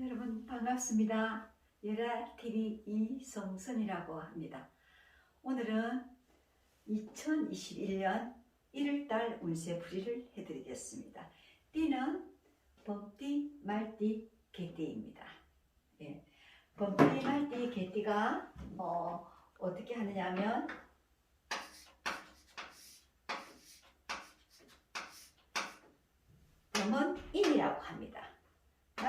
여러분 반갑습니다. 예라TV 이성선이라고 합니다. 오늘은 2021년 1월달 운세 풀이를 해드리겠습니다. 띠는 범띠, 말띠, 개띠입니다. 예. 범띠, 말띠, 개띠가 어, 어떻게 하느냐 면 범은 인이라고 합니다.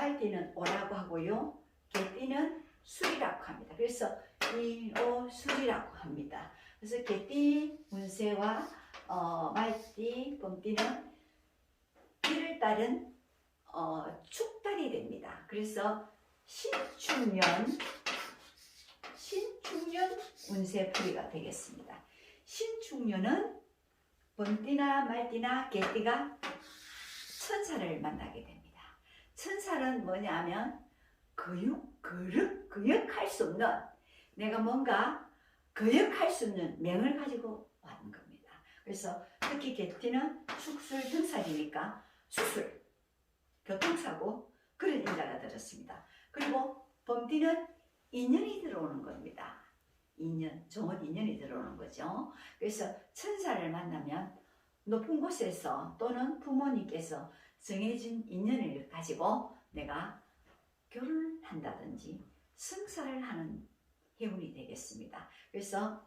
말띠는 오라고 하고요. 개띠는 술이라고 합니다. 그래서 일오 술이라고 합니다. 그래서 개띠 운세와 어, 말띠 범띠는 1월 달은 어, 축달이 됩니다. 그래서 신축년 신축년 운세풀이가 되겠습니다. 신축년은 범띠나 말띠나 개띠가 천사를 만나게 됩니다. 천사는 뭐냐면 거역, 거력, 거역할 수 없는 내가 뭔가 거역할 수 없는 명을 가지고 왔는 겁니다. 그래서 특히 개띠는 축술 등살이니까 수술, 교통사고 그런 인자가 들었습니다. 그리고 범띠는 인연이 들어오는 겁니다. 인연, 좋은 인연이 들어오는 거죠. 그래서 천사를 만나면 높은 곳에서 또는 부모님께서 정해진 인연을 가지고 내가 결혼을 한다든지 성사를 하는 해운이 되겠습니다. 그래서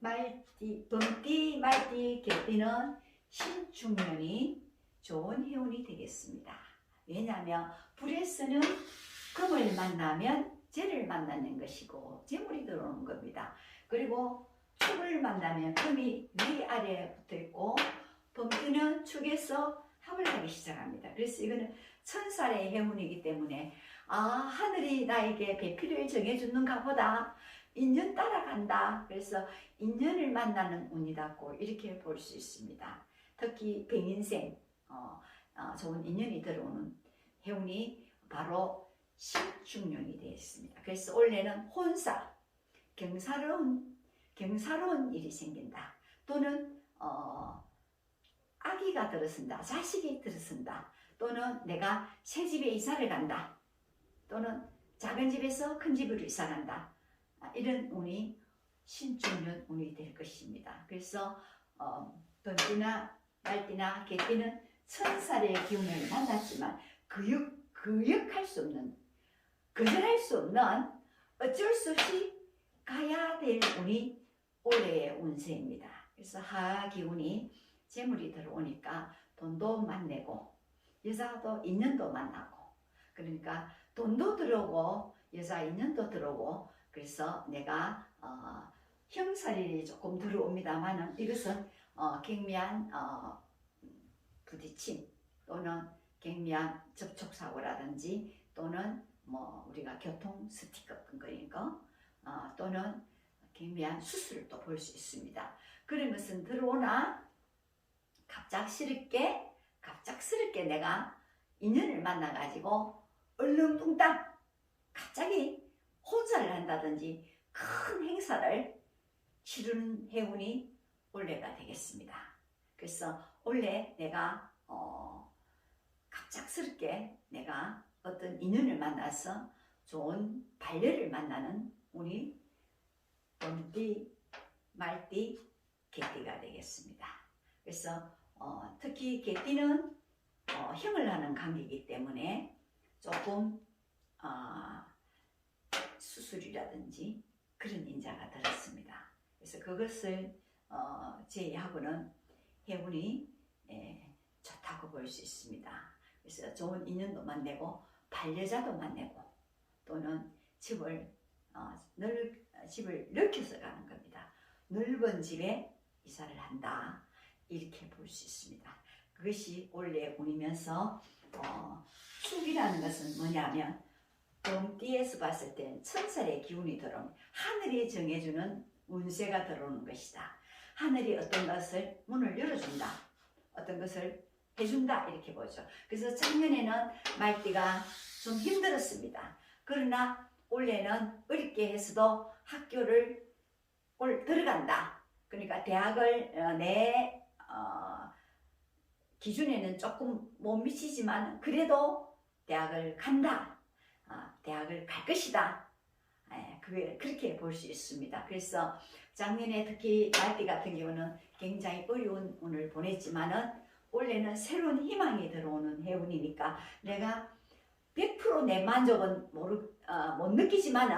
말띠, 범띠, 말띠, 개띠는 신중년이 좋은 해운이 되겠습니다. 왜냐하면 불에서는 금을 만나면 재를 만나는 것이고 재물이 들어오는 겁니다. 그리고 축을 만나면 금이 위아래에 붙어 있고 범띠는 축에서 합을 하기 시작합니다. 그래서 이거는 천살의 해운이기 때문에 아 하늘이 나에게 배필을 정해주는가 보다 인연 따라간다. 그래서 인연을 만나는 운이라고 이렇게 볼 수 있습니다. 특히 백인생 어, 어, 좋은 인연이 들어오는 해운이 바로 신중년이 되어 있습니다. 그래서 올해는 혼사, 경사로운 경사로운 일이 생긴다. 또는 어, 아기가 들어선다. 자식이 들어선다. 또는 내가 새 집에 이사를 간다. 또는 작은 집에서 큰 집으로 이사 간다. 아, 이런 운이 신중년 운이 될 것입니다. 그래서 어, 돈띠나 말띠나 개띠는 천살의 기운을 만났지만 그역, 그역할 수 없는 거절할 수 없는 어쩔 수 없이 가야 될 운이 올해의 운세입니다. 그래서 하기운이 재물이 들어오니까 돈도 만내고 여자도 인연도 만나고 그러니까 돈도 들어오고 여자 인연도 들어오고 그래서 내가 어, 형살이 조금 들어옵니다만은 이것은 어, 경미한 어, 부딪힘 또는 경미한 접촉 사고라든지 또는 뭐 우리가 교통 스티커 같은 거니까 어, 또는 경미한 수술을 또볼수 있습니다. 그런 것은 들어오나 갑작스럽게 갑작스럽게 내가 인연을 만나가지고 얼렁뚱땅 갑자기 혼사를 한다든지 큰 행사를 치르는 해운이 올해가 되겠습니다. 그래서 올해 내가 어, 갑작스럽게 내가 어떤 인연을 만나서 좋은 반려를 만나는 운이 범띠, 말띠, 개띠가 되겠습니다. 그래서 어, 특히 개띠는 어, 형을 하는 관계이기 때문에 조금 어, 수술이라든지 그런 인자가 들었습니다. 그래서 그것을 어, 제외하고는 해운이 예, 좋다고 볼 수 있습니다. 그래서 좋은 인연도 만나고 반려자도 만나고 또는 집을 어, 넓, 집을 넓혀서 가는 겁니다. 넓은 집에 이사를 한다 이렇게 볼 수 있습니다. 그것이 원래 운이면서 어, 축이라는 것은 뭐냐면 봄띠에서 봤을 땐 천살의 기운이 들어오면 하늘이 정해주는 운세가 들어오는 것이다. 하늘이 어떤 것을 문을 열어준다. 어떤 것을 해준다 이렇게 보죠. 그래서 작년에는 말띠가 좀 힘들었습니다. 그러나 올해는 어렵게 해서도 학교를 올 들어간다. 그러니까 대학을 어, 내 어, 기준에는 조금 못 미치지만 그래도 대학을 간다. 아, 대학을 갈 것이다. 예, 그게 그렇게 볼 수 있습니다. 그래서 작년에 특히 말띠 같은 경우는 굉장히 어려운 운을 보냈지만은 올해는 새로운 희망이 들어오는 해운이니까 내가 100%내 만족은 모르, 어, 못 느끼지만은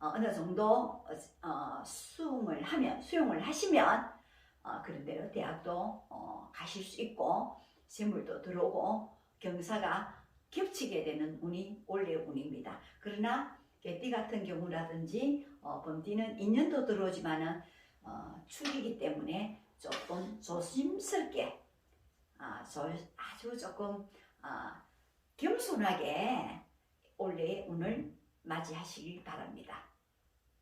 어, 어느 정도 어, 수용을 하면 수용을 하시면 어, 그런 대로 대학도 어, 가실 수 있고 재물도 들어오고 경사가 겹치게 되는 운이 올해 운입니다. 그러나 개띠 같은 경우라든지 어, 범띠는 인연도 들어오지만은 어, 축이기 때문에 조금 조심스럽게 아, 저, 아주 조금 아, 겸손하게 올해 운을 맞이하시길 바랍니다.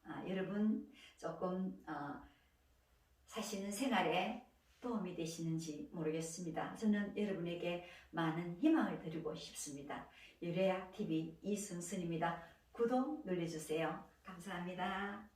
아, 여러분 조금 어, 사시는 생활에 도움이 되시는지 모르겠습니다. 저는 여러분에게 많은 희망을 드리고 싶습니다. 유래약 TV 이승순입니다. 구독 눌러주세요. 감사합니다.